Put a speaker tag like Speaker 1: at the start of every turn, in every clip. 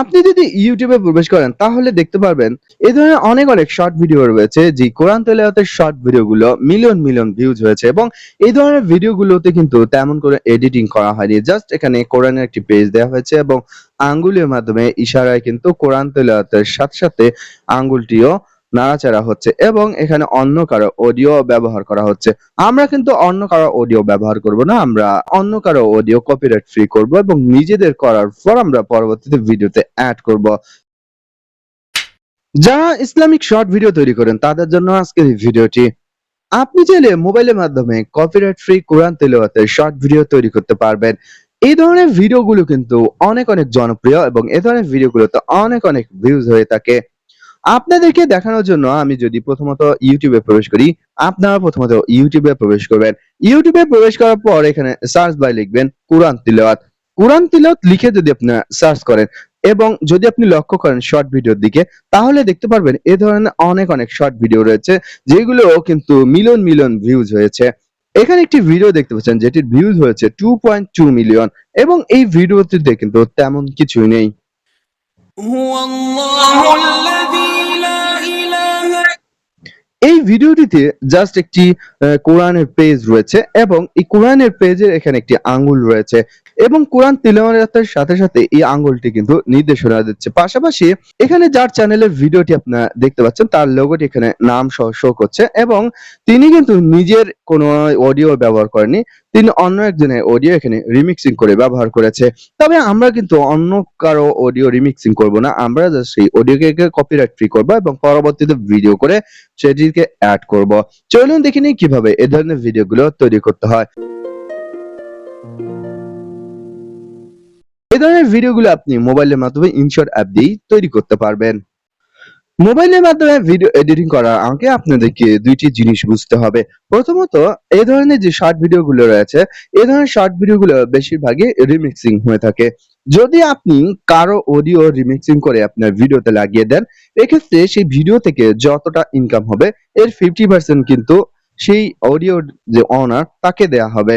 Speaker 1: আপনি যদি ইউটিউবে প্রবেশ করেন, তাহলে দেখতে পারবেন এই ধরনের অনেক অনেক শর্ট ভিডিও রয়েছে, যে কোরআন তেলাওয়াতের শর্ট ভিডিওগুলো মিলিয়ন মিলিয়ন ভিউজ হয়েছে এবং এই ধরনের ভিডিওগুলোতে কিন্তু তেমন করে এডিটিং করা হয়নি। জাস্ট এখানে কোরআনের একটি পেজ দেওয়া হয়েছে এবং আঙ্গুলের মাধ্যমে ইশারায় কিন্তু কোরআন তেলাওয়াতের সাথে সাথে আঙ্গুলটিও নাড়াচাড়া হচ্ছে এবং এখানে অন্য কারও অডিও ব্যবহার করা হচ্ছে। আমরা কিন্তু অন্য কারও অডিও ব্যবহার করব না, আমরা অন্য কারও অডিও কপিরাইট ফ্রি করব এবং নিজেদের করার পর আমরা পরবর্তীতে ভিডিওতে অ্যাড করব। যারা ইসলামিক শর্ট ভিডিও তৈরি করেন, তাদের জন্য আজকের এই ভিডিওটি আপনি চাইলে মোবাইলের মাধ্যমে কপিরাইট ফ্রি কোরআন তেলাওয়াতের শর্ট ভিডিও তৈরি করতে পারবেন। এই ধরনের ভিডিওগুলো কিন্তু অনেক অনেক জনপ্রিয় এবং এই ধরনের ভিডিওগুলোতে অনেক অনেক ভিউজ হয়ে থাকে। আপনাদেরকে দেখানোর জন্য আমি যদি প্রথমত ইউটিউবে প্রবেশ করি, আপনারা প্রথমত ইউটিউবে প্রবেশ করবেন। ইউটিউবে প্রবেশ করার পর এখানে সার্চ বাই লিখবেন কোরআন তিলাওয়াত কোরআন তিলাওয়াত লিখে যদি আপনারা সার্চ করেন এবং যদি আপনি লক্ষ্য করেন শর্ট ভিডিওর দিকে, তাহলে দেখতে পারবেন এ ধরনের অনেক অনেক শর্ট ভিডিও রয়েছে, যেগুলো কিন্তু মিলিয়ন মিলিয়ন ভিউজ হয়েছে। এখানে একটি ভিডিও দেখতে পাচ্ছেন, যেটির ভিউজ হয়েছে টু পয়েন্ট টু মিলিয়ন এবং এই ভিডিওটিতে কিন্তু তেমন কিছুই নেই। এই ভিডিওটিতে জাস্ট একটি কোরআনের পেজ রয়েছে এবং এই কোরআনের পেজের এখানে একটি আঙ্গুল রয়েছে। এবং কোরআন তিলাওয়াতের সাথে সাথে এই আঙ্গুলটি কিন্তু নির্দেশনা দিচ্ছে। পাশাপাশি এখানে যার চ্যানেলের ভিডিওটি আপনারা দেখতে পাচ্ছেন, তার লোগোটি এখানে নাম সহ শো করছে এবং তিনি কিন্তু নিজের কোনো অডিও ব্যবহার করেনি তিনি অন্য একজনের অডিও এখানে রিমিক্সিং করে ব্যবহার করেছে। তবে আমরা কিন্তু অন্য কারও অডিও রিমিক্সিং করব না, আমরা জাস্ট সেই অডিওকে কপিরাইট ফ্রি করব এবং পরবর্তীতে ভিডিও করে সেটিকে অ্যাড করব। চলুন দেখে নিই কীভাবে এ ধরনের ভিডিওগুলো তৈরি করতে হয়। এই ধরনের ভিডিওগুলো আপনি মোবাইলের মাধ্যমে ইনশর্ট অ্যাপ দিয়েই তৈরি করতে পারবেন। মোবাইলের মাধ্যমে ভিডিও এডিটিং করার আগে আপনাদেরকে দুইটি জিনিস বুঝতে হবে। প্রথমত, এই ধরনের যে শর্ট ভিডিওগুলো রয়েছে, এই ধরনের শর্ট ভিডিওগুলো বেশিরভাগই রিমিক্সিং হয়ে থাকে। যদি আপনি কারও অডিও রিমিক্সিং করে আপনার ভিডিওতে লাগিয়ে দেন, এক্ষেত্রে সেই ভিডিও থেকে যতটা ইনকাম হবে, এর ফিফটি পার্সেন্ট কিন্তু সেই অডিও যে অনার তাকে দেয়া হবে।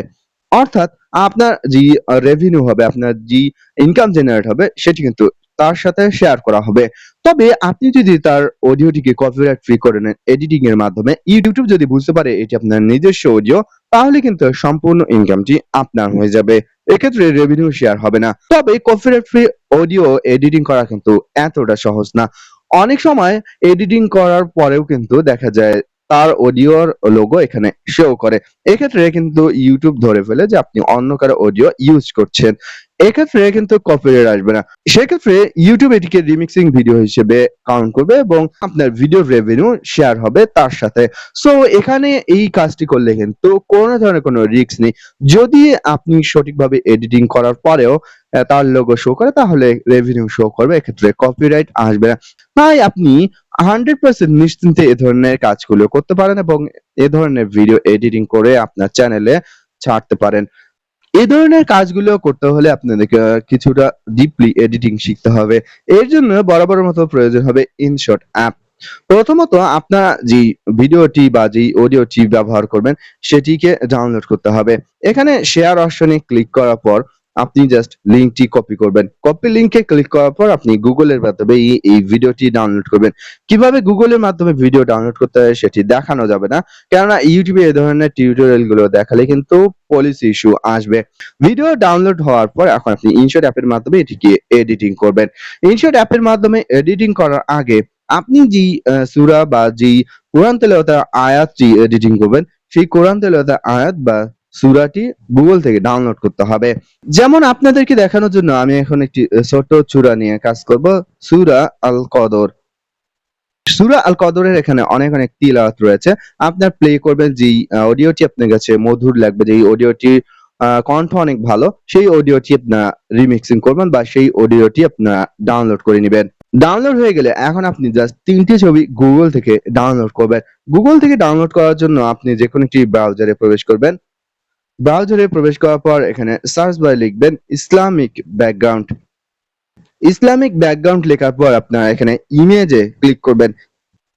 Speaker 1: অর্থাৎ আপনার যে রেভিনিউ হবে, আপনার যে ইনকাম জেনারেট হবে, সেটি কিন্তু তার সাথে শেয়ার করা হবে। তবে আপনি যদি তার অডিওটিকে কপিরাইট ফ্রি করে নেন এডিটিং এর মাধ্যমে ইউটিউব যদি বুঝতে পারে এটি আপনার নিজস্ব অডিও তাহলে কিন্তু সম্পূর্ণ ইনকামটি আপনার হয়ে যাবে। এক্ষেত্রে রেভিনিউ শেয়ার হবে না। তবে কপিরাইট ফ্রি অডিও এডিটিং করা কিন্তু এতটা সহজ না। অনেক সময় এডিটিং করার পরেও কিন্তু দেখা যায় তার অডিওর লোগো এখানে শো করে। এক্ষেত্রে কিন্তু ইউটিউব ধরে ফেলে যে আপনি অন্য কারও অডিও ইউজ করছেন। এক্ষেত্রে কিন্তু কপিরাইট আসবে না। সেক্ষেত্রে ইউটিউব এটিকে রিমিক্সিং ভিডিও হিসেবে কাউন্ট করবে এবং আপনার ভিডিও রেভিনিউ শেয়ার হবে তার সাথে। সো এখানে এই কাজটি করলে কিন্তু কোনো ধরনের কোনো রিস্ক নেই। যদি আপনি সঠিকভাবে এডিটিং করার পরেও তার লোগো শো করে, তাহলে রেভিনিউ শো করবে, এক্ষেত্রে কপিরাইট আসবে না। তাই আপনি হান্ড্রেড পার্সেন্ট নিশ্চিন্তে এ ধরনের কাজগুলো করতে পারেন এবং এ ধরনের ভিডিও এডিটিং করে আপনার চ্যানেলে ছাড়তে পারেন। এই ধরনের কাজগুলো করতে হলে আপনাদেরকে কিছুটা ডিপলি এডিটিং শিখতে হবে। এর জন্য বরাবর মতো প্রয়োজন হবে ইনশট অ্যাপ প্রথমত আপনার যে ভিডিওটি বা যে অডিওটি ব্যবহার করবেন, সেটিকে ডাউনলোড করতে হবে। এখানে শেয়ার অপশনে ক্লিক করার পর আপনি জাস্ট লিঙ্কটি কপি করবেন। কপি লিঙ্কে ক্লিক করার পর আপনি গুগলের মাধ্যমে এই ভিডিওটি ডাউনলোড করবেন। কীভাবে গুগলের মাধ্যমে ভিডিও ডাউনলোড করতে হয় সেটি দেখানো যাবে না। কেননা ইউটিউবে এই ধরনের টিউটোরিয়ালগুলো দেখালে কিন্তু পলিসি ইস্যু আসবে। ভিডিও ডাউনলোড হওয়ার পর এখন আপনি ইনশর্ট অ্যাপের মাধ্যমে এটিকে এডিটিং করবেন। ইনশর্ট অ্যাপের মাধ্যমে এডিটিং করার আগে আপনি যে সুরা বা যে কোরআন তেলাওয়াতের আয়াতটি এডিটিং করবেন, সেই কোরআন তেলাওয়াতের আয়াত বা সুরাটি গুগল থেকে ডাউনলোড করতে হবে। যেমন আপনাদেরকে দেখানোর জন্য আমি এখন একটি ছোট চূড়া নিয়ে কাজ করব, সুরা আল কদর সুরা আল কদরের এখানে অনেক অনেক তিলাওয়াত রয়েছে। আপনার প্লে করবেন, যেই অডিওটি আপনার কাছে মধুর লাগবে, যেই অডিওটি কণ্ঠ অনেক ভালো, সেই অডিওটি আপনার রিমিক্সিং করবেন বা সেই অডিওটি আপনার ডাউনলোড করে নেবেন। ডাউনলোড হয়ে গেলে এখন আপনি জাস্ট তিনটি ছবি গুগল থেকে ডাউনলোড করবেন। গুগল থেকে ডাউনলোড করার জন্য আপনি যে কোনো একটি ব্রাউজারে প্রবেশ করবেন। ব্রাউজারে প্রবেশ করার পর এখানে সার্চ বারে লিখবেন ইসলামিক ব্যাকগ্রাউন্ড। ইসলামিক ব্যাকগ্রাউন্ড লেখার পর আপনারা এখানে ইমেজে ক্লিক করবেন।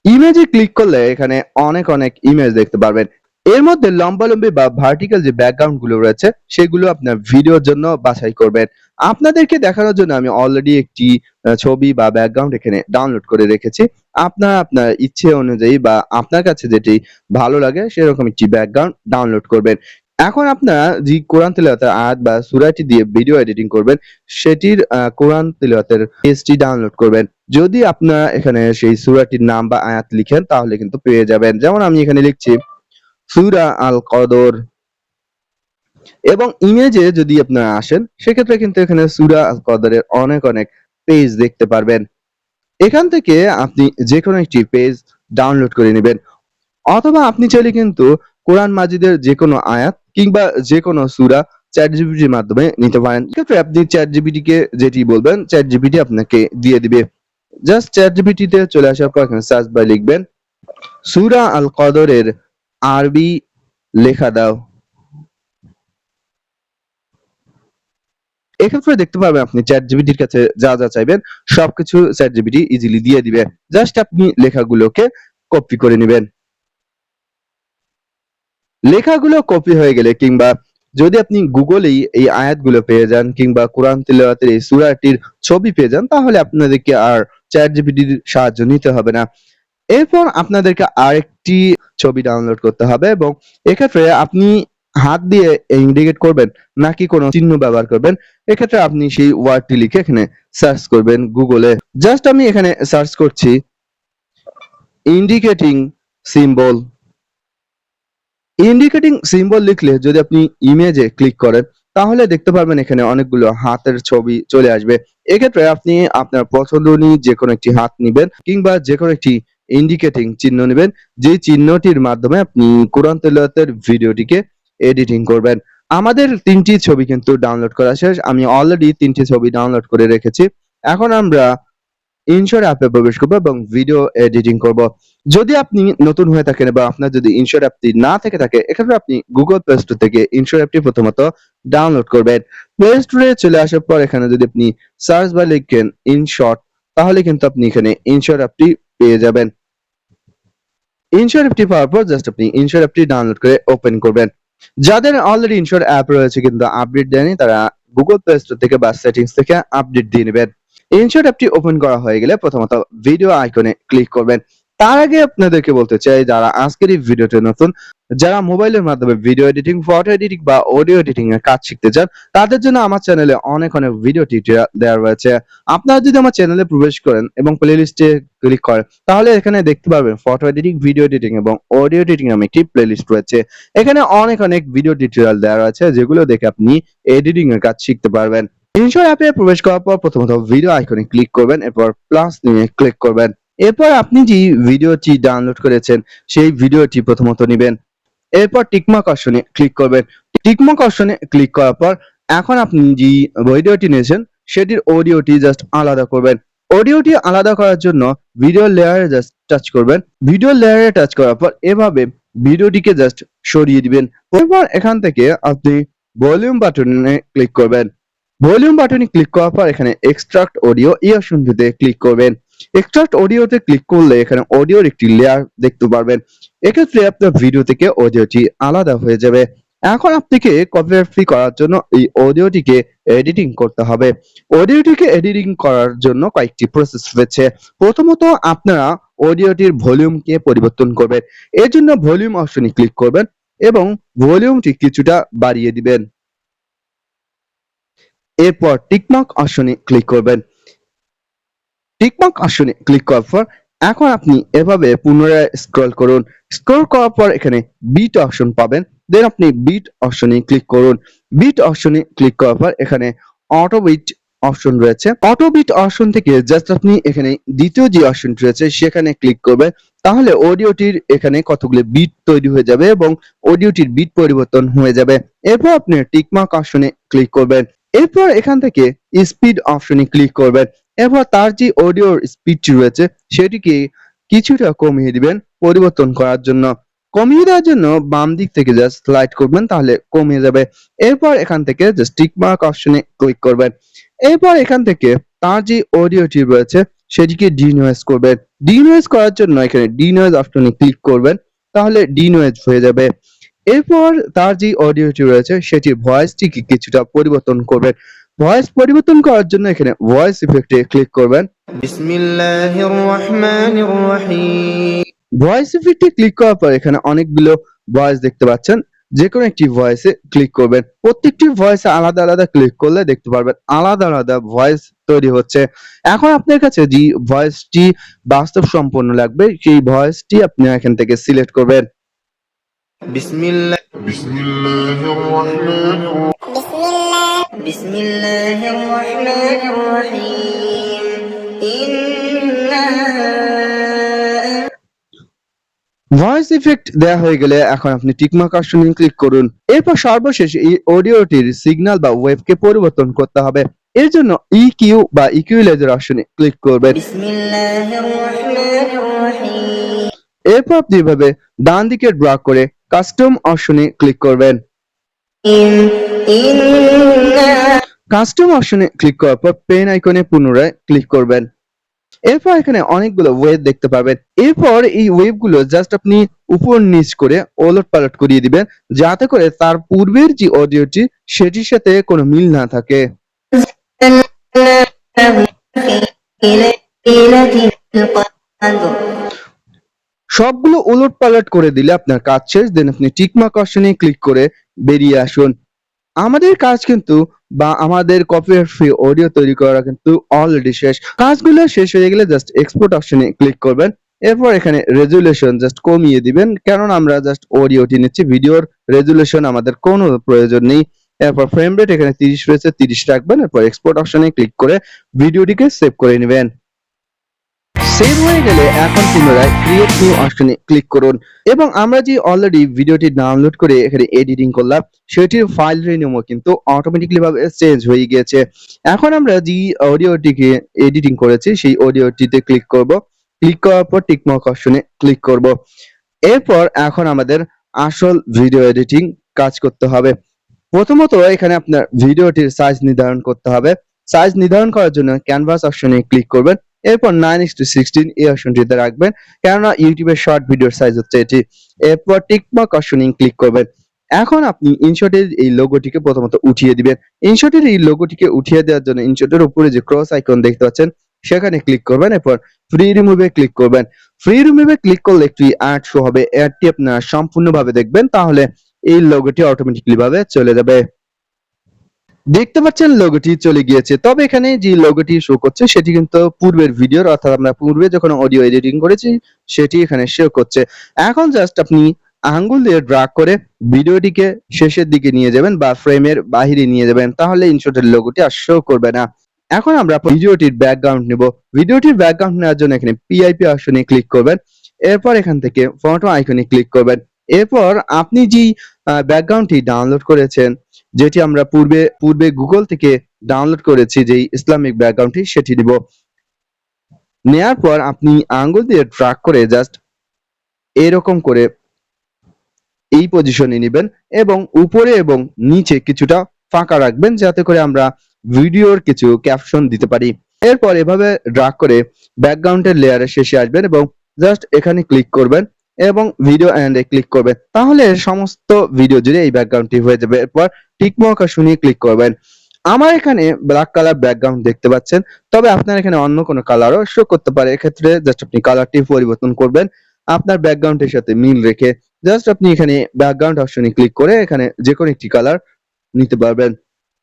Speaker 1: ইমেজে ক্লিক করলে এখানে অনেক অনেক ইমেজ দেখতে পারবেন। এর মধ্যে লম্বালম্বি বা ভার্টিক্যাল যে ব্যাকগ্রাউন্ডগুলো রয়েছে, সেগুলো আপনার ভিডিওর জন্য বাছাই করবেন। আপনাদেরকে দেখানোর জন্য আমি অলরেডি একটি ছবি বা ব্যাকগ্রাউন্ড এখানে ডাউনলোড করে রেখেছি। আপনার আপনার ইচ্ছে অনুযায়ী বা আপনার কাছে যেটি ভালো লাগে, সেরকম একটি ব্যাকগ্রাউন্ড ডাউনলোড করবেন। এখন আপনারা যে কোরআন তিলাওয়াতের আয়াত বা সূরাটি দিয়ে ভিডিও এডিটিং করবেন, সেটির কোরআন তিলাওয়াতের পেজটি ডাউনলোড করবেন। যদি আপনারা এখানে সেই সূরাটির নাম বা আয়াত লিখেন, তাহলে কিন্তু পেয়ে যাবেন। যেমন আমি এখানে লিখছি, সূরা আল কদর এবং ইমেজে যদি আপনারা আসেন, সেক্ষেত্রে কিন্তু এখানে সুরা আল কদরের অনেক অনেক পেজ দেখতে পারবেন। এখান থেকে আপনি যে কোনো একটি পেজ ডাউনলোড করে নেবেন। অথবা আপনি চাইলে কিন্তু কোরআন মাজিদের যে কোনো আয়াত কিংবা যে কোনো সূরা চ্যাট জিপিটির মাধ্যমে নিতে পারেন। সেক্ষেত্রে আপনি চ্যাট জিপিটি কে যেটি বলবেন চ্যাট জিপিটি আপনাকে দিয়ে দিবে। জাস্ট চ্যাট জিপিটি তে চলে আসার পর এখানে সার্চ বাই লিখবেন, সূরা আল কদরের আরবি লেখা দাও। এক্ষেত্রে দেখতে পাবেন আপনি চ্যাট জিপিটির কাছে যা যা চাইবেন, সবকিছু চ্যাট জিপিটি ইজিলি দিয়ে দিবে। জাস্ট আপনি লেখাগুলোকে কপি করে নেবেন। লেখাগুলো কপি হয়ে গেলে কিংবা যদি আপনি গুগলেই এই আয়াতগুলো পেয়ে যান কিংবা কোরআন তিলাওয়াতের এই সূরাটির ছবি পেয়ে যান, তাহলে আপনাদেরকে আর চ্যাট জিপিটির সাহায্য নিতে হবে না। এরপর আপনাদেরকে আরেকটি ছবি ডাউনলোড করতে হবে এবং এক্ষেত্রে আপনি হাত দিয়ে ইন্ডিকেট করবেন নাকি কোনো চিহ্ন ব্যবহার করবেন। এক্ষেত্রে আপনি সেই ওয়ার্ডটি লিখে এখানে সার্চ করবেন গুগলে। জাস্ট আমি এখানে সার্চ করছি ইন্ডিকেটিং সিম্বল ইন্ডিকেটিং সিম্বল লিখলে যদি আপনি ইমেজে ক্লিক করেন, তাহলে দেখতে পারবেন এখানে অনেকগুলো হাতের ছবি চলে আসবে। এক্ষেত্রে আপনি আপনার পছন্দ অনুযায়ী যে কোনো একটি হাত নিবেন কিংবা যে কোনো একটি ইন্ডিকেটিং চিহ্ন নেবেন যে চিহ্নটির মাধ্যমে আপনি কোরআন তেলাওয়াতের ভিডিওটিকে এডিটিং করবেন। আমাদের তিনটি ছবি কিন্তু ডাউনলোড করা শেষ। আমি অলরেডি তিনটি ছবি ডাউনলোড করে রেখেছি। এখন আমরা ইনশোর অ্যাপে প্রবেশ করব এবং ভিডিও এডিটিং করব। যদি আপনি নতুন হয়ে থাকেন বা আপনার যদি ইনশোর অ্যাপটি না থেকে থাকে, এক্ষেত্রে আপনি গুগল প্লে স্টোর থেকে ইনশোর অ্যাপটি প্রথমত ডাউনলোড করবেন। প্লে স্টোরে চলে আসার পর এখানে যদি আপনি সার্চ বা লিখেন ইনশর্ট তাহলে কিন্তু আপনি এখানে ইনশোর অ্যাপটি পেয়ে যাবেন। ইনশোর অ্যাপটি পাওয়ার পর জাস্ট আপনি ইনশোর অ্যাপটি ডাউনলোড করে ওপেন করবেন। যাদের অলরেডি ইনশোর অ্যাপ রয়েছে কিন্তু আপডেট দেয়নি, তারা গুগল প্লে স্টোর থেকে বা সেটিংস থেকে আপডেট দিয়ে নেবেন। ইনশর্ট অ্যাপটি ওপেন করা হয়ে গেলে প্রথমত ভিডিও আইকনে ক্লিক করবেন। তার আগে আপনাদেরকে বলতে চাই, যারা আজকের এই ভিডিওতে নতুন, যারা মোবাইলের মাধ্যমে ভিডিও এডিটিং ফটো এডিটিং বা অডিও এডিটিং এর কাজ শিখতে চান, তাদের জন্য আমার চ্যানেলে অনেক অনেক ভিডিও টিউটোরিয়াল দেওয়া রয়েছে। আপনারা যদি আমার চ্যানেলে প্রবেশ করেন এবং প্লে লিস্টে ক্লিক করেন, তাহলে এখানে দেখতে পাবেন ফটো এডিটিং ভিডিও এডিটিং এবং অডিও এডিটিং নামে একটি প্লে লিস্ট রয়েছে। এখানে অনেক অনেক ভিডিও টিউটোরিয়াল দেওয়া রয়েছে, যেগুলো দেখে আপনি এডিটিং এর কাজ শিখতে পারবেন। ইনশোর অ্যাপে প্রবেশ করার পর প্রথমত ভিডিও আইকনে ক্লিক করবেন, এরপর প্লাস নিয়ে ক্লিক করবেন। এরপর আপনি যে ভিডিওটি ডাউনলোড করেছেন, সেই ভিডিওটি প্রথমত নেবেন। এরপর টিকমার্ক অপশনে ক্লিক করবেন। টিকমার্ক অপশনে ক্লিক করার পর এখন আপনি যে ভিডিওটি নিয়েছেন, সেটির অডিওটি জাস্ট আলাদা করবেন। অডিওটি আলাদা করার জন্য ভিডিও লেয়ারে জাস্ট টাচ করবেন। ভিডিও লেয়ারে টাচ করার পর এভাবে ভিডিওটিকে জাস্ট সরিয়ে দিবেন। এরপর এখান থেকে আপনি ভলিউম বাটনে ক্লিক করবেন। ভলিউম বাটনে ক্লিক করার পর এখানে এক্সট্রাক্ট অডিও এই অপশনটিতে ক্লিক করবেন। এক্সট্রাক্ট অডিওতে ক্লিক করলে এখানে অডিওর একটি লেয়ার দেখতে পারবেন। এক্ষেত্রে আপনার ভিডিও থেকে অডিওটি আলাদা হয়ে যাবে। এখন আপনাকে কপিরাইট ফ্রি করার জন্য এই অডিওটিকে এডিটিং করতে হবে। অডিওটিকে এডিটিং করার জন্য কয়েকটি প্রসেস রয়েছে। প্রথমত, আপনারা অডিওটির ভলিউমকে পরিবর্তন করবেন। এর জন্য ভলিউম অপশনে ক্লিক করবেন এবং ভলিউমটি কিছুটা বাড়িয়ে দিবেন। এরপর টিকমার্ক অপশনে ক্লিক করবেন। টিকমার্ক অপশনে ক্লিক করার পর এখন আপনি এভাবে পুনরায় স্ক্রল করুন। স্ক্রল করার পর এখানে বিট অপশন পাবেন। দেন আপনি বিট অপশনে ক্লিক করুন। বিট অপশনে ক্লিক করার পর এখানে অটো বিট অপশন রয়েছে। অটো বিট অপশন থেকে জাস্ট আপনি এখানে দ্বিতীয় যে অপশনটি রয়েছে, সেখানে ক্লিক করবেন। তাহলে অডিওটির এখানে কতগুলো বিট তৈরি হয়ে যাবে এবং অডিওটির বিট পরিবর্তন হয়ে যাবে। এরপর আপনি টিকমার্ক অপশনে ক্লিক করবেন। এরপর এখান থেকে স্পিড অপশনে ক্লিক করবেন। এরপর তার যে অডিওর স্পিডটি রয়েছে, সেটিকে কিছুটা কমিয়ে দিবেন পরিবর্তন করার জন্য। কমিয়ে দেওয়ার জন্য বাম দিক থেকে জাস্ট স্লাইড করবেন, তাহলে কমিয়ে যাবে। এরপর এখান থেকে জাস্ট টিক মার্ক অপশনে ক্লিক করবেন। এরপর এখান থেকে তার যে অডিওটি রয়েছে, সেটিকে ডিনোয়েজ করবেন। ডিনোয়েজ করার জন্য এখানে ডিনোয়েজ অপশনে ক্লিক করবেন, তাহলে ডিনোয়েজ হয়ে যাবে। এরপর তার যে অডিওটি রয়েছে, সেটির ভয়েসটিকে কিছুটা পরিবর্তন করবেন। ভয়েস পরিবর্তন করার জন্য এখানে ভয়েস ইফেক্টে ক্লিক করবেন। ভয়েস ইফেক্টে ক্লিক করার পর এখানে অনেকগুলো ভয়েস দেখতে পাচ্ছেন। যে কোনো একটি ভয়েসে ক্লিক করবেন। প্রত্যেকটি ভয়েসে আলাদা আলাদা ক্লিক করলে দেখতে পারবেন আলাদা আলাদা ভয়েস তৈরি হচ্ছে। এখন আপনার কাছে যে ভয়েসটি বাস্তব সম্পন্ন লাগবে সেই ভয়েসটি আপনি এখান থেকে সিলেক্ট করবেন।
Speaker 2: বিসমিল্লাহ বিসমিল্লাহির রহমানির রহিম
Speaker 3: بسم الله الرحمن الرحيم إنا
Speaker 1: ভয়েস ইফেক্ট দেওয়া হয়ে গেলে এখন আপনি টিকমার্ক অপশনে ক্লিক করুন এরপর সর্বশেষ এই অডিওটির সিগন্যাল বা ওয়েভকে পরিবর্তন করতে হবে এর জন্য ইকিউ বা ইকুইলাইজার অপশনে ক্লিক করবেন
Speaker 3: بسم الله الرحمن الرحيم
Speaker 1: এরপর আপনি এভাবে ডান দিকে ড্রা করে কাস্টম অপশনে ক্লিক করবেন
Speaker 3: إنا
Speaker 1: কাস্টম অপশনে ক্লিক করার পর পেন আইকনে পুনরায় ক্লিক করবেন। এরপর এখানে অনেকগুলো ওয়েব দেখতে পাবেন। এরপর এই ওয়েবগুলো জাস্ট আপনি উপর নিচ করে ওলট পালট করিয়ে দিবেন, যাতে করে তার পূর্বের যে অডিওটি সেটির সাথে কোনো মিল না থাকে। সবগুলো ওলট পালট করে দিলে আপনার কাজ শেষ দেন আপনি টিকমার্ক কশনে ক্লিক করে বেরিয়ে আসুন। আমাদের কাজ কিন্তু বা আমাদের কপিরাইট ফ্রি অডিও তৈরি করা কিন্তু অলরেডি শেষ। কাজগুলো শেষ হয়ে গেলে জাস্ট এক্সপোর্ট অপশনে ক্লিক করবেন। এরপর এখানে রেজুলেশন জাস্ট কমিয়ে দিবেন। কারণ আমরা জাস্ট অডিওটি নিচ্ছি ভিডিওর রেজুলেশন আমাদের কোনো প্রয়োজন নেই। এরপর ফ্রেম রেট এখানে তিরিশ রয়েছে, তিরিশ রাখবেন। এরপর এক্সপোর্ট অপশনে ক্লিক করে ভিডিওটিকে সেভ করে নেবেন। সেভ হয়ে গেলে এখন পুনরায় ক্রিয়েট নিউ অপশনে ক্লিক করুন। এবং আমরা যে অলরেডি ভিডিওটি ডাউনলোড করে এখানে এডিটিং করলাম, সেটির ফাইল রিনিউমও কিন্তু অটোমেটিকলি ভাবে চেঞ্জ হয়ে গিয়েছে। এখন আমরা যে অডিওটিকে এডিটিং করেছি, সেই অডিওটিতে ক্লিক করব। ক্লিক করার পর টিকমার্ক অপশনে ক্লিক করব। এরপর এখন আমাদের আসল ভিডিও এডিটিং কাজ করতে হবে। প্রথমত এখানে আপনার ভিডিওটির সাইজ নির্ধারণ করতে হবে। সাইজ নির্ধারণ করার জন্য ক্যানভাস অপশনে ক্লিক করবেন। এরপর নাইন ইস টু সিক্সটিন এই অপশনটিতে রাখবেন। কেননা ইউটিউবের শর্ট ভিডিওর সাইজ হচ্ছে এটি। এরপর টিকমার্ক অপশনে ক্লিক করবেন। এখন আপনি ইনশটের এই লোগোটিকে প্রথমত উঠিয়ে দিবেন। ইনশটের এই লোগোটিকে উঠিয়ে দেওয়ার জন্য ইনশটের উপরে যে ক্রস আইকন দেখতে পাচ্ছেন, সেখানে ক্লিক করবেন। এরপর ফ্রি রিমুভে ক্লিক করবেন। ফ্রি রিমুভে ক্লিক করলে একটি অ্যাড শো হবে। অ্যাডটি আপনারা সম্পূর্ণভাবে দেখবেন, তাহলে এই লোগোটি অটোমেটিকলি ভাবে চলে যাবে। দেখতে পাচ্ছেন লোগোটি চলে গিয়েছে। তবে এখানে যে লোগোটি শো করছে, সেটি কিন্তু পূর্বের ভিডিওর অর্থাৎ আমরা পূর্বে যখন অডিও এডিটিং করেছি, সেটি এখানে শো করছে। এখন জাস্ট আপনি আঙ্গুল দিয়ে ড্রাগ করে ভিডিওটিকে শেষের দিকে নিয়ে যাবেন বা ফ্রেমের বাহিরে নিয়ে যাবেন, তাহলে ইনশটের লোগোটি আর শো করবে না। এখন আমরা ভিডিওটির ব্যাকগ্রাউন্ড নেব। ভিডিওটির ব্যাকগ্রাউন্ড নেওয়ার জন্য এখানে পিআইপি অপশনে ক্লিক করবেন। এরপর এখান থেকে ফটো আইকনে ক্লিক করবেন। এরপর আপনি যেই ব্যাকগ্রাউন্ডটি ডাউনলোড করেছেন যেটি আমরা পূর্বে পূর্বে গুগল থেকে ডাউনলোড করেছি যে ইসলামিক ব্যাকগ্রাউন্ডটি সেটি দিব। নেয়ার পর আপনি আঙ্গুল দিয়ে ট্র্যাক করে জাস্ট এরকম করে এই পজিশনে নেবেন এবং উপরে এবং নিচে কিছুটা ফাঁকা রাখবেন যাতে করে আমরা ভিডিওর কিছু ক্যাপশন দিতে পারি। এরপর এভাবে ড্রাগ করে ব্যাকগ্রাউন্ডের লেয়ারের শেষে আসবেন এবং জাস্ট এখানে ক্লিক করবেন এবং ভিডিও এন্ড ক্লিক করবেন। তাহলে সমস্ত ভিডিও জুড়ে এই ব্যাকগ্রাউন্ডটি হয়ে যাবে। এরপর টিকমার্ক শুনিয়ে ক্লিক করবেন। আমার এখানে ব্ল্যাক কালার ব্যাকগ্রাউন্ড দেখতে পাচ্ছেন, তবে আপনার এখানে অন্য কোনো কালারও শো করতে পারে। এক্ষেত্রে জাস্ট আপনি কালারটি পরিবর্তন করবেন, আপনার ব্যাকগ্রাউন্ডের সাথে মিল রেখে জাস্ট আপনি এখানে ব্যাকগ্রাউন্ড অপশনে ক্লিক করে এখানে যে কোনো একটি কালার নিতে পারবেন।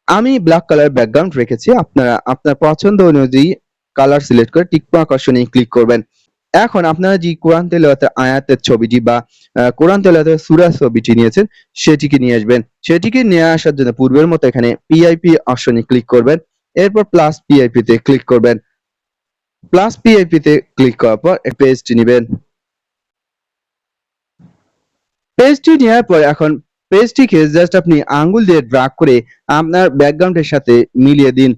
Speaker 1: আমি ব্ল্যাক কালার ব্যাকগ্রাউন্ড রেখেছি, আপনারা, আপনার পছন্দ অনুযায়ী কালার সিলেক্ট করে টিকমার্ক অপশনে ক্লিক করবেন। এখন আপনারা যে কোরআন তেলাওয়াতের আয়াতের ছবিটি বা কোরআন তেলাওয়াতের সূরা ছবিটি নিয়েছেন, সেটিকে নিয়ে আসবেন। সেটিকে নিয়ে আসার জন্য পূর্বের মতো এখানে পিআইপি অপশনে ক্লিক করবেন। এরপর প্লাস পিআইপি তে ক্লিক করবেন। প্লাস পিআইপি তে ক্লিক করার পর পেজটি নেবেন। পেজটি নেওয়ার পর এখন পেজটিকে জাস্ট আপনি আঙ্গুল দিয়ে ড্রাগ করে আপনার ব্যাকগ্রাউন্ডের সাথে মিলিয়ে দিন।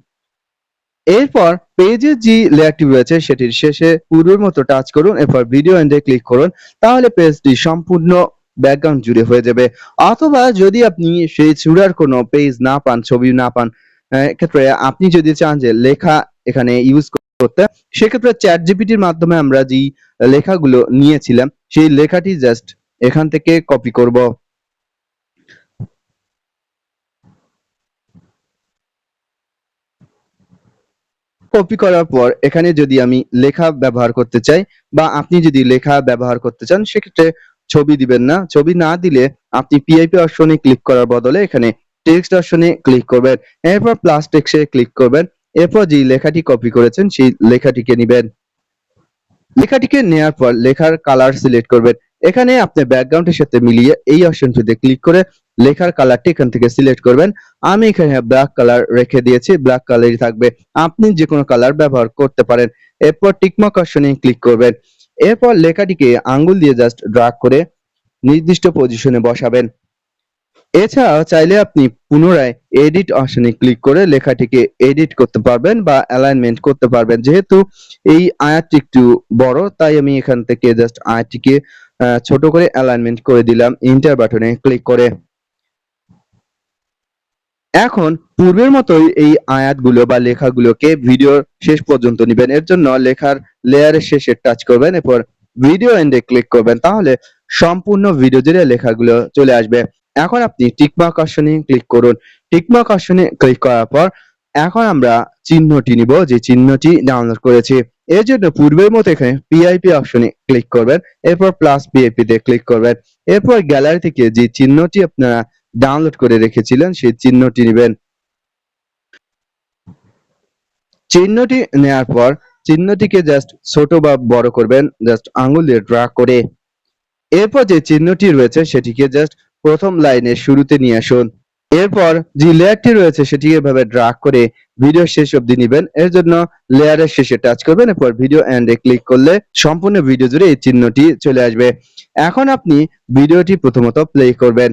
Speaker 1: এরপর পেজের যে লেয়ারটি রয়েছে সেটির শেষে পূর্বের মতো টাচ করুন এরপর ভিডিও এন্ডে ক্লিক করুন তাহলে পেজটি সম্পূর্ণ ব্যাকগ্রাউন্ড জুড়ে হয়ে যাবে। অথবা যদি আপনি সেই চূড়ার কোনো পেজ না পান ছবি না পান আহ, এক্ষেত্রে আপনি যদি চান যে লেখা এখানে ইউজ করতে সেক্ষেত্রে চ্যাট জিপিটির মাধ্যমে আমরা যেই লেখাগুলো নিয়েছিলাম সেই লেখাটি জাস্ট এখান থেকে কপি করব। কপি করার পর এখানে যদি আমি লেখা ব্যবহার করতে চাই বা আপনি যদি লেখা ব্যবহার করতে চান, সেক্ষেত্রে ছবি দিবেন না। ছবি না দিলে আপনি পিআইপি অপশনে ক্লিক করার বদলে এখানে টেক্সট অপশনে ক্লিক করবেন। এরপর প্লাস টেক্সটে ক্লিক করবেন। এরপর যে লেখাটি কপি করেছেন, সেই লেখাটিকে নেবেন। লেখাটিকে নেওয়ার পর লেখার কালার সিলেক্ট করবেন। এখানে আপনি ব্যাকগ্রাউন্ডের সাথে মিলিয়ে এই অপশনটিতে ক্লিক করে লেখার কালারটি এখান থেকে সিলেক্ট করবেন। আমি এখানে ব্ল্যাক কালার রেখে দিয়েছি ব্ল্যাক কালারই থাকবে। আপনি যে কোনো কালার ব্যবহার করতে পারেন। এরপর টিকমার্ক অপশনে ক্লিক করবেন। এরপর লেখাটিকে আঙ্গুল দিয়ে জাস্ট ড্রাগ করে নির্দিষ্ট পজিশনে বসাবেন। এছাড়াও চাইলে আপনি পুনরায় এডিট অপশনে ক্লিক করে লেখাটিকে এডিট করতে পারবেন বা অ্যালাইনমেন্ট করতে পারবেন। যেহেতু এই আয়াতটি একটু বড়, তাই আমি এখান থেকে জাস্ট আয়াতটিকে ছোট করে অ্যালাইনমেন্ট করে দিলাম। ইন্টার বাটনে ক্লিক করে। এখন পূর্বের মতোই এই আয়াতগুলো বা লেখাগুলোকে ভিডিওর শেষ পর্যন্ত নেবেন। এর জন্য লেখার লেয়ারের শেষে টাচ করবেন, এরপর ভিডিও এন্ডে ক্লিক করবেন, তাহলে সম্পূর্ণ ভিডিও জুড়ে লেখাগুলো চলে আসবে। এখন আপনি টিকমার্ক অপশনে ক্লিক করুন। টিকমার্ক অপশনে ক্লিক করার পর এখন আমরা চিহ্নটি নিব, যে চিহ্নটি ডাউনলোড করেছি। এর জন্য পূর্বের মতো এখানে পিআইপি অপশনে ক্লিক করবেন, এরপর প্লাস পিআইপি তে ক্লিক করবেন। এরপর গ্যালারি থেকে যে চিহ্নটি আপনারা ডাউনলোড করে রেখেছিলেন, সেই চিহ্নটি নেবেন। চিহ্নটি নেওয়ার পর চিহ্নটিকে জাস্ট ছোট বা বড় করবেন জাস্ট আঙ্গুল দিয়ে ড্রা করে। এরপর যে চিহ্নটি রয়েছে, সেটিকে জাস্ট প্রথম লাইনের শুরুতে নিয়ে আসুন। এরপর যে লেয়ারটি রয়েছে সেটিকে এভাবে ড্রাগ করে ভিডিও শেষ অবধি নেবেন। এর জন্য লেয়ারের শেষে টাচ করবেন, এরপর ভিডিও এন্ডে ক্লিক করলে সম্পূর্ণ ভিডিও জুড়ে এই চিহ্নটি চলে আসবে। এখন আপনি ভিডিওটি প্রথমত প্লে করবেন।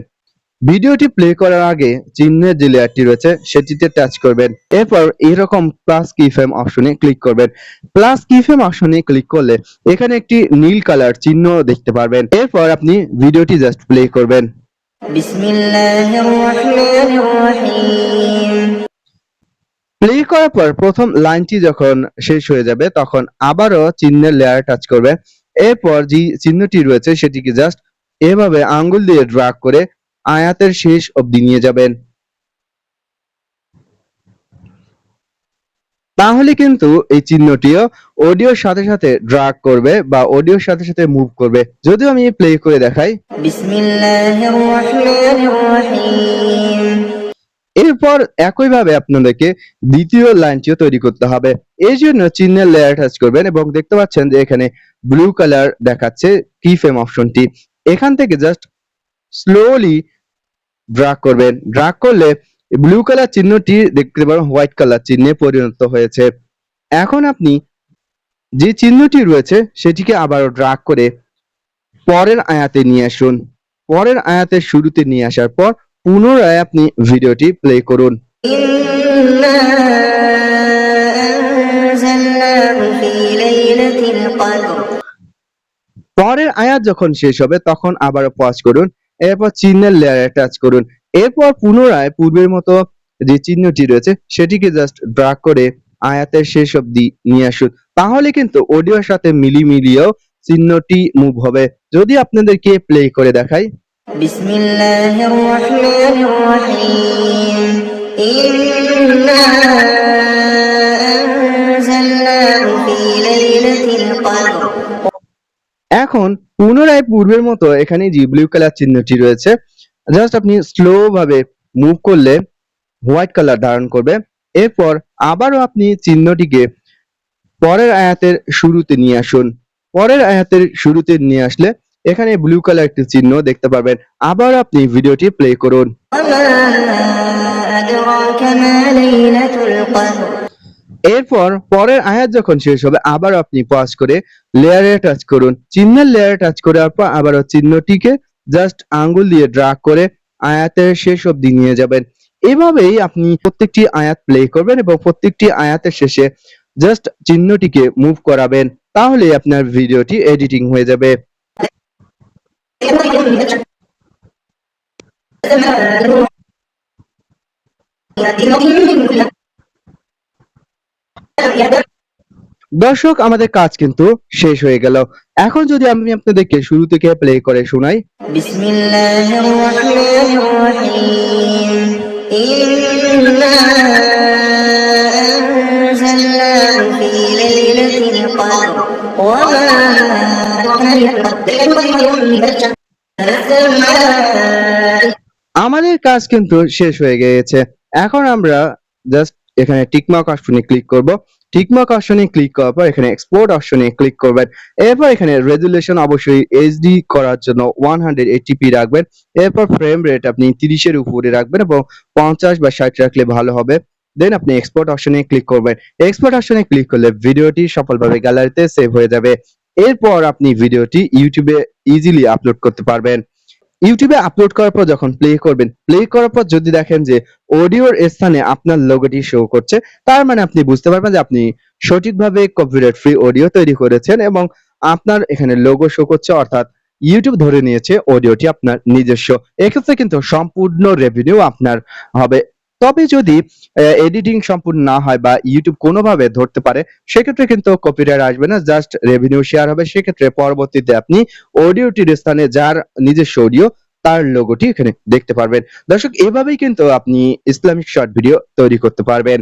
Speaker 1: ভিডিওটি প্লে করার আগে চিহ্নের যে লেয়ারটি রয়েছে সেটিতে টাচ করবেন। এরপর এরকম প্লাস কি ফ্রেম অপশনে ক্লিক করবেন। প্লাস কি ফ্রেম অপশনে ক্লিক করলে এখানে একটি নীল কালার চিহ্ন দেখতে পারবেন। এরপর আপনি ভিডিওটি জাস্ট প্লে করবেন। প্লে করার পর প্রথম লাইনটি যখন শেষ হয়ে যাবে তখন আবারও চিহ্নের লেয়ার টাচ করবে। এরপর যে চিহ্নটি রয়েছে সেটিকে জাস্ট এভাবে আঙ্গুল দিয়ে ড্রাগ করে আয়াতের শেষ অবধি নিয়ে যাবেন। তাহলে কিন্তু এই চিহ্নটিও অডিওর সাথে সাথে ড্রাগ করবে বা অডিওর সাথে সাথে মুভ করবে। যদিও আমি প্লে করে দেখাই। এরপর একইভাবে আপনাদেরকে দ্বিতীয় লাইনটিও তৈরি করতে হবে। এই জন্য চিহ্নের লেয়ার টাচ করবেন এবং দেখতে পাচ্ছেন যে এখানে ব্লু কালার দেখাচ্ছে কি ফ্রেম অপশনটি এখান থেকে জাস্ট স্লোলি ড্রাগ করবেন ড্রাগ করলে ব্লু কালার চিহ্নটি দেখতে পাবেন হোয়াইট কালার চিহ্নে পরিণত হয়েছে। এখন আপনি যে চিহ্নটি রয়েছে সেটিকে আবারও ড্রাগ করে পরের আয়াতে নিয়ে আসুন। পরের আয়াতের শুরুতে নিয়ে আসার পর পুনরায় আপনি ভিডিওটি প্লে করুন। পরের আয়াত যখন শেষ হবে তখন আবারও পজ করুন। এরপর চিহ্নের লেয়ারে টাচ করুন। এরপর পুনরায় পূর্বের মতো যে চিহ্নটি রয়েছে সেটিকে জাস্ট ড্রাগ করে আয়াতের শেষ অবধি নিয়ে আসুন। তাহলে কিন্তু অডিওর সাথে মিলি মিলিয়েও চিহ্নটি মুভ হবে। যদি আপনাদেরকে প্লে করে দেখাই। এখন পুনরায় পূর্বের মতো এখানে যে ব্লু কালার চিহ্নটি রয়েছে জাস্ট আপনি স্লো ভাবে মুভ করলে হোয়াইট কালার ধারণ করবে। এরপর আবারও আপনি চিহ্নটিকে পরের আয়াতের শুরুতে নিয়ে আসুন। পরের আয়াতের শুরুতে নিয়ে আসলে এখানে ব্লু কালার একটি চিহ্ন দেখতে পাবেন আবার আপনি ভিডিওটি প্লে করুন। এরপর পরের আয়াত যখন শেষ হবে আবার আপনি পজ করে লেয়ারে টাচ করুন। চিহ্নের লেয়ারে টাচ করার পর আবারও চিহ্নটিকে জাস্ট আঙ্গুল দিয়ে ড্রাগ করে আয়াতের শেষ অবধি নিয়ে যাবেন। এভাবেই আপনি প্রত্যেকটি আয়াত প্লে করবেন এবং প্রত্যেকটি আয়াতের শেষে জাস্ট চিহ্নটিকে মুভ করাবেন। তাহলে আপনার ভিডিওটি এডিটিং হয়ে যাবে। দর্শক, আমাদের কাজ কিন্তু শেষ হয়ে গেল। এখন যদি আমি আপনাদেরকে শুরু থেকে প্লে করে শোনাই। আমাদের কাজ কিন্তু শেষ হয়ে গিয়েছে। এখন আমরা জাস্ট এখানে টিকমার্ক অপশনে ক্লিক করব। টিকমার্ক অপশনে ক্লিক করার পর এখানে এক্সপোর্ট অপশনে ক্লিক করবেন। এরপর এখানে রেজুলেশন অবশ্যই এইচডি করার জন্য ওয়ান হান্ড্রেড এইটিপি রাখবেন। এরপর ফ্রেম রেট আপনি তিরিশের উপরে রাখবেন এবং পঞ্চাশ বা ষাট রাখলে ভালো হবে। দেন আপনি এক্সপোর্ট অপশনে ক্লিক করবেন। এক্সপোর্ট অপশনে ক্লিক করলে ভিডিওটি সফলভাবে গ্যালারিতে সেভ হয়ে যাবে। এরপর আপনি ভিডিওটি ইউটিউবে ইজিলি আপলোড করতে পারবেন। ইউটিউবে আপলোড করার পর যখন প্লে করবেন প্লে করার পর যদি দেখেন যে অডিওর স্থানে আপনার লোগোটি শো করছে, তার মানে আপনি বুঝতে পারবেন যে আপনি সঠিকভাবে কপিরাইট ফ্রি অডিও তৈরি করেছেন এবং আপনার এখানে লোগো শো করছে, অর্থাৎ ইউটিউব ধরে নিয়েছে অডিওটি আপনার নিজস্ব। এক্ষেত্রে কিন্তু সম্পূর্ণ রেভিনিউ আপনার হবে। তবে যদি এডিটিং সম্পূর্ণ না হয় বা ইউটিউব কোনোভাবে ধরতে পারে, সেক্ষেত্রে কিন্তু কপিরাইট আসবে না জাস্ট রেভিনিউ শেয়ার হবে। সেক্ষেত্রে পরবর্তীতে আপনি অডিওটির স্থানে যার নিজস্ব অডিও তার লোগোটি এখানে দেখতে পারবেন। দর্শক, এভাবেই কিন্তু আপনি ইসলামিক শর্ট ভিডিও তৈরি করতে পারবেন।